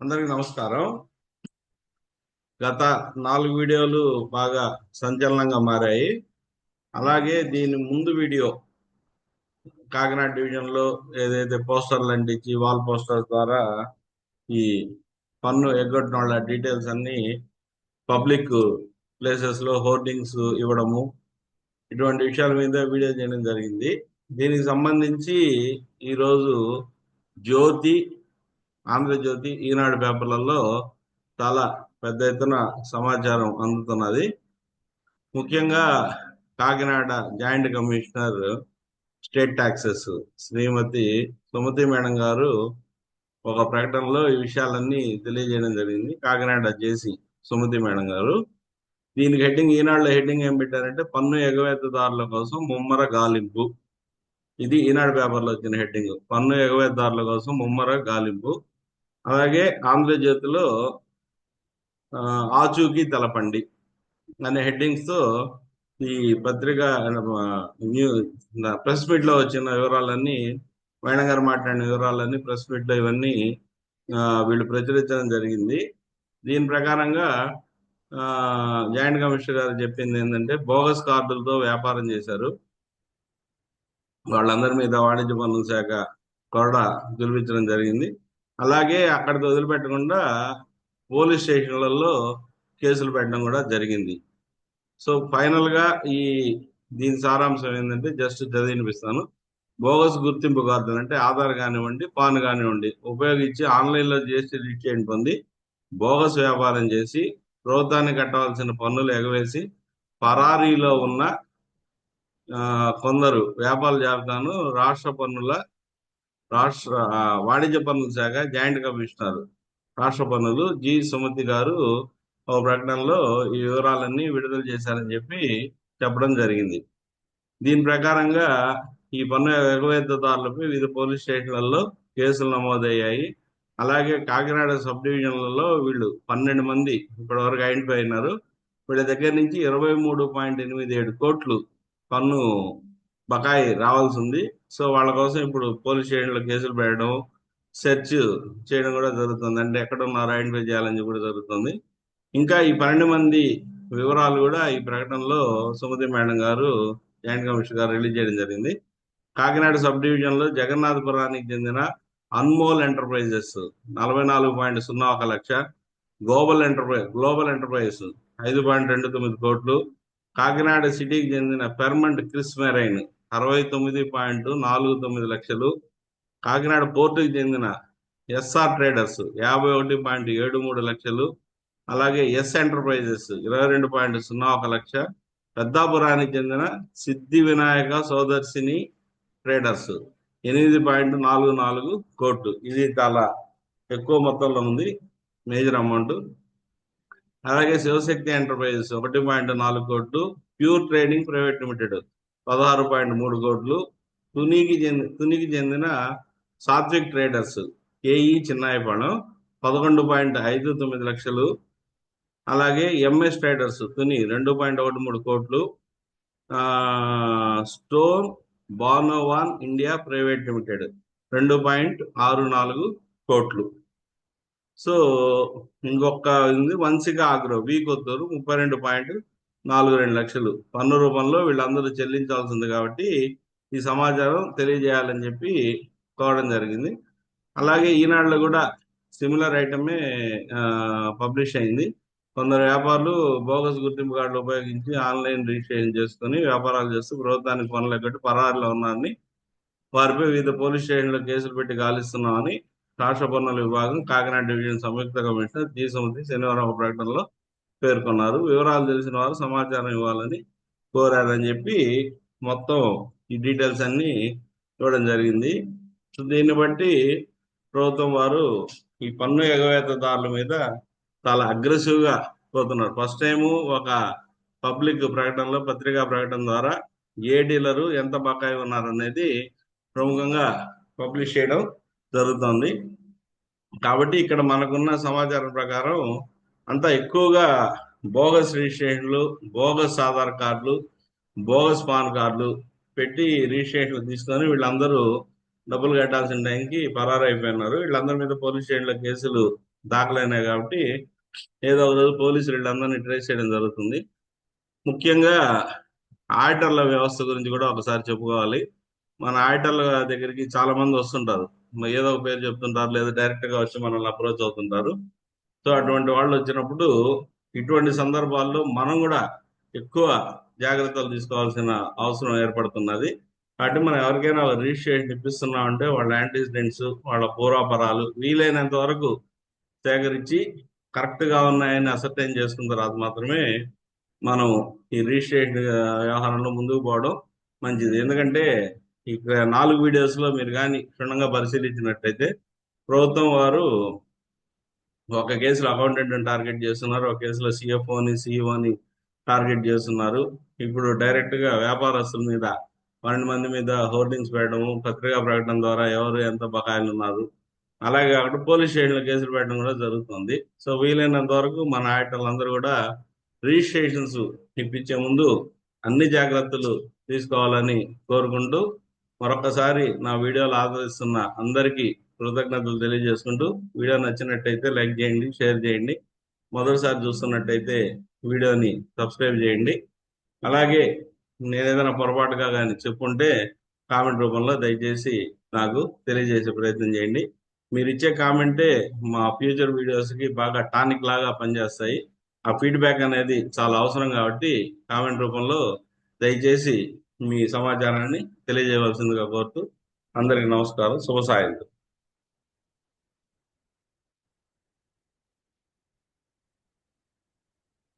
అందరికి నమస్కారం. గత నాలుగు వీడియోలు బాగా సంచలనంగా మారాయి. అలాగే దీని ముందు వీడియో కాకినాడ డివిజన్లో ఏదైతే పోస్టర్లు అంటించి వాల్ పోస్టర్ ద్వారా ఈ పన్ను ఎగ్గొట్టిన వాళ్ళ డీటెయిల్స్ అన్ని పబ్లిక్ ప్లేసెస్లో హోర్డింగ్స్ ఇవ్వడము ఇటువంటి విషయాల మీద వీడియో చేయడం జరిగింది. దీనికి సంబంధించి ఈరోజు జ్యోతి ఆంధ్రజ్యోతి ఈనాడు పేపర్లలో చాలా పెద్ద ఎత్తున సమాచారం అందుతున్నది. ముఖ్యంగా Kakinada joint commissioner state taxes Shrimati Sumathi madam గారు ఒక ప్రకటనలో ఈ విషయాలన్నీ తెలియజేయడం జరిగింది. కాకినాడ జేసి సుమతి మేడం గారు. దీనికి హెడ్డింగ్ ఈనాడులో హెడ్డింగ్ ఏం పెట్టారంటే పన్ను ఎగవేతదారుల కోసం ముమ్మర గాలింపు. ఇది ఈనాడు పేపర్లో వచ్చిన హెడ్డింగ్. పన్ను ఎగవేతదారుల కోసం ముమ్మర గాలింపు. అలాగే ఆంధ్రజ్యోతిలో ఆ, ఆచూకీ తలపండి అనే హెడ్డింగ్స్తో ఈ పత్రిక ఆ, న్యూ ప్రెస్ మీట్లో వచ్చిన వివరాలన్నీ మేడం గారు మాట్లాడిన వివరాలన్నీ ప్రెస్ మీట్లో ఇవన్నీ వీళ్ళు ప్రచురించడం జరిగింది. దీని ప్రకారంగా ఆ, జాయింట్ కమిషనర్ గారు చెప్పింది ఏంటంటే బోగస్ కార్డులతో వ్యాపారం చేశారు. వాళ్ళందరి మీద వాణిజ్య పన్నుల శాఖ కొరడా పిలిపించడం జరిగింది. అలాగే అక్కడ వదిలిపెట్టకుండా పోలీస్ స్టేషన్లలో కేసులు పెట్టడం కూడా జరిగింది. సో ఫైనల్గా ఈ దీని సారాంశం ఏంటంటే జస్ట్ చదివినిపిస్తాను బోగస్ గుర్తింపు కార్డులు అంటే ఆధార్ కానివ్వండి పాన్ కానివ్వండి ఉపయోగించి ఆన్లైన్లో చేసి రిజిస్ట్రేషన్ పొంది బోగస్ వ్యాపారం చేసి ప్రభుత్వాన్ని కట్టవలసిన పన్నులు ఎగవేసి పరారీలో ఉన్న ఆ, కొందరు వ్యాపార జాబితాను రాష్ట్ర పన్నుల రాష్ట్ర వాణిజ్య పన్నుల శాఖ జాయింట్ కమిషనర్ రాష్ట్ర పన్నులు జి. సుమతి గారు ఒక ప్రకటనలో ఈ వివరాలన్నీ విడుదల చేశారని చెప్పి చెప్పడం జరిగింది. దీని ప్రకారంగా ఈ పన్ను ఎగవేతదారులపై వివిధ పోలీస్ స్టేషన్లలో కేసులు నమోదయ్యాయి. అలాగే కాకినాడ సబ్ డివిజన్లలో వీళ్ళు పన్నెండు మంది ఇప్పటి వరకు ఐడెంటిఫై అయినారు. వీళ్ళ దగ్గర నుంచి ఇరవై మూడు పాయింట్ ఎనిమిది ఏడు కోట్లు పన్ను బకాయి రావాల్సి ఉంది. సో వాళ్ళ కోసం ఇప్పుడు పోలీస్ స్టేషన్లో కేసులు పెట్టడం సెర్చ్ చేయడం కూడా జరుగుతుంది. అంటే ఎక్కడ ఉన్నారు ఐడెంటిఫై చేయాలని చెప్పి కూడా జరుగుతుంది. ఇంకా ఈ పన్నెండు మంది వివరాలు కూడా ఈ ప్రకటనలో సుమతి మేడం గారు జాయింట్ కమిషనర్ గారు రిలీజ్ చేయడం జరిగింది. కాకినాడ సబ్ డివిజన్లో జగన్నాథపురానికి చెందిన అన్మోల్ ఎంటర్ప్రైజెస్ నలభై నాలుగు పాయింట్ సున్నా ఒక లక్ష. గ్లోబల్ ఎంటర్ప్రైజ్ గ్లోబల్ ఎంటర్ప్రైజెస్ ఐదు పాయింట్ రెండు తొమ్మిది కోట్లు. కాకినాడ సిటీకి చెందిన పెర్మంట్ క్రిస్ మెరైన్ అరవై తొమ్మిది పాయింట్ నాలుగు తొమ్మిది లక్షలు. కాకినాడ పోర్టుకు చెందిన ఎస్ఆర్ ట్రేడర్స్ యాభై ఒకటి పాయింట్ ఏడు మూడు లక్షలు. అలాగే ఎస్ ఎంటర్ప్రైజెస్ ఇరవై రెండు పాయింట్ సున్నా ఒక లక్ష. పెద్దాపురానికి చెందిన సిద్ధి వినాయక సోదర్శిని ట్రేడర్స్ ఎనిమిది పాయింట్ నాలుగు నాలుగు కోట్లు. ఇది చాలా ఎక్కువ మొత్తంలో ఉంది మేజర్ అమౌంట్. అలాగే శివశక్తి ఎంటర్ప్రైజెస్ ఒకటి పాయింట్ నాలుగు కోట్లు. Pure trading private limited. పదహారు పాయింట్ మూడు కోట్లు. తునికి చెంది తునికి చెందిన సాత్విక్ ట్రేడర్స్ ఏఈ చిన్నాయపాలెం పదకొండు పాయింట్ ఐదు తొమ్మిది లక్షలు. అలాగే ఎంఎస్ ట్రేడర్స్ తుని రెండు పాయింట్ ఒకటి మూడు కోట్లు. ఆ, స్టోన్ బానోవాన్ ఇండియా ప్రైవేట్ లిమిటెడ్ రెండు పాయింట్ ఆరు నాలుగు కోట్లు. సో ఇంకొక ఉంది వంశిక ఆగ్రో వి కొత్తూరు ముప్పై రెండు పాయింట్ నాలుగు రెండు లక్షలు. పన్ను రూపంలో వీళ్ళందరూ చెల్లించాల్సింది కాబట్టి ఈ సమాచారం తెలియజేయాలని చెప్పి కోవడం జరిగింది. అలాగే ఈనాడులో కూడా సిమిలర్ ఐటమే పబ్లిష్ అయింది. కొందరు వ్యాపారులు బోగస్ గుర్తింపు కార్డులు ఉపయోగించి ఆన్లైన్ రిజిస్ట్రేషన్ చేసుకుని వ్యాపారాలు చేస్తూ ప్రభుత్వానికి పనులు కట్టి పరారులో ఉన్నారని వారిపై వివిధ పోలీస్ స్టేషన్లో కేసులు పెట్టి గాలిస్తున్నామని రాష్ట్ర పన్నుల విభాగం కాకినాడ డివిజన్ సంయుక్త కమిషనర్ జీ సుమతి శనివారం ఒక ప్రకటనలో పేర్కొన్నారు. వివరాలు తెలిసిన వారు సమాచారం ఇవ్వాలని కోరారని చెప్పి మొత్తం ఈ డీటెయిల్స్ అన్ని ఇవ్వడం జరిగింది. సో దీన్ని బట్టి ప్రభుత్వం వారు ఈ పన్ను ఎగవేతదారుల మీద చాలా అగ్రెసివ్గా పోతున్నారు. ఫస్ట్ టైము ఒక పబ్లిక్ ప్రకటనలో పత్రికా ప్రకటన ద్వారా ఏ డీలరు ఎంత బకాయి ఉన్నారు అనేది ప్రముఖంగా పబ్లిష్ చేయడం జరుగుతుంది. కాబట్టి ఇక్కడ మనకున్న సమాచారం ప్రకారం అంతా ఎక్కువగా బోగస్ రిజిస్ట్రేషన్లు బోగస్ ఆధార్ కార్డులు బోగస్ పాన్ కార్డులు పెట్టి రిజిస్ట్రేషన్ తీసుకొని వీళ్ళందరూ డబ్బులు కట్టాల్సిన టైంకి పరారు అయిపోయినారు వీళ్ళందరి మీద పోలీస్ స్టేషన్లో కేసులు దాఖలైనాయి కాబట్టి ఏదో ఒక రోజు పోలీసులు వీళ్ళందరినీ ట్రేస్ చేయడం జరుగుతుంది. ముఖ్యంగా ఆడిటర్ల వ్యవస్థ గురించి కూడా ఒకసారి చెప్పుకోవాలి. మన ఆడిటర్ల దగ్గరికి చాలా మంది వస్తుంటారు. ఏదో ఒక పేరు చెప్తుంటారు లేదా డైరెక్ట్గా వచ్చి మనల్ని అప్రోచ్ అవుతుంటారు. సో అటువంటి వాళ్ళు వచ్చినప్పుడు ఇటువంటి సందర్భాల్లో మనం కూడా ఎక్కువ జాగ్రత్తలు తీసుకోవాల్సిన అవసరం ఏర్పడుతున్నది. కాబట్టి మనం ఎవరికైనా రిజిస్ట్రేషన్ ఇప్పిస్తున్నాం అంటే వాళ్ళ యాంటీసిడెంట్స్ వాళ్ళ పూర్వాపరాలు వీలైనంత వరకు సేకరించి కరెక్ట్గా ఉన్నాయని అసర్టైన్ చేసుకున్న తర్వాత మాత్రమే మనం ఈ రిజిస్ట్రేషన్ వ్యవహారంలో ముందుకు పోవడం మంచిది. ఎందుకంటే ఇక్కడ నాలుగు వీడియోస్లో మీరు కానీ క్షుణ్ణంగా పరిశీలించినట్టయితే ప్రభుత్వం వారు ఒక కేసులో అకౌంటెంట్ టార్గెట్ చేస్తున్నారు ఒక కేసులో సిఎఫ్ఓని సిఇఓని టార్గెట్ చేస్తున్నారు. ఇప్పుడు డైరెక్ట్గా వ్యాపారస్తుల మీద పన్నెండు మంది మీద హోర్డింగ్స్ పెట్టడము పత్రికా ప్రకటన ద్వారా ఎవరు ఎంత బకాయిలు ఉన్నారు. అలాగే అక్కడ పోలీస్ స్టేషన్లో కేసులు పెట్టడం కూడా జరుగుతుంది. సో వీలైనంత వరకు మన ఆడిటర్లందరూ కూడా రిజిస్ట్రేషన్స్ ఇప్పించే ముందు అన్ని జాగ్రత్తలు తీసుకోవాలని కోరుకుంటూ మరొకసారి నా వీడియోలు ఆదరిస్తున్న అందరికీ కృతజ్ఞతలు తెలియజేసుకుంటూ వీడియో నచ్చినట్టయితే లైక్ చేయండి షేర్ చేయండి. మొదటిసారి చూస్తున్నట్టయితే వీడియోని సబ్స్క్రైబ్ చేయండి. అలాగే నేను ఏదైనా పొరపాటుగా కానీ చెప్పుంటే కామెంట్ రూపంలో దయచేసి నాకు తెలియజేసే ప్రయత్నం చేయండి. మీరు ఇచ్చే కామెంటే మా ఫ్యూచర్ వీడియోస్కి బాగా టానిక్ లాగా పనిచేస్తాయి. ఆ ఫీడ్బ్యాక్ అనేది చాలా అవసరం కాబట్టి కామెంట్ రూపంలో దయచేసి మీ సమాచారాన్ని తెలియజేయవలసిందిగా కోరుతూ అందరికీ నమస్కారం. శుభ సాయంత్రం.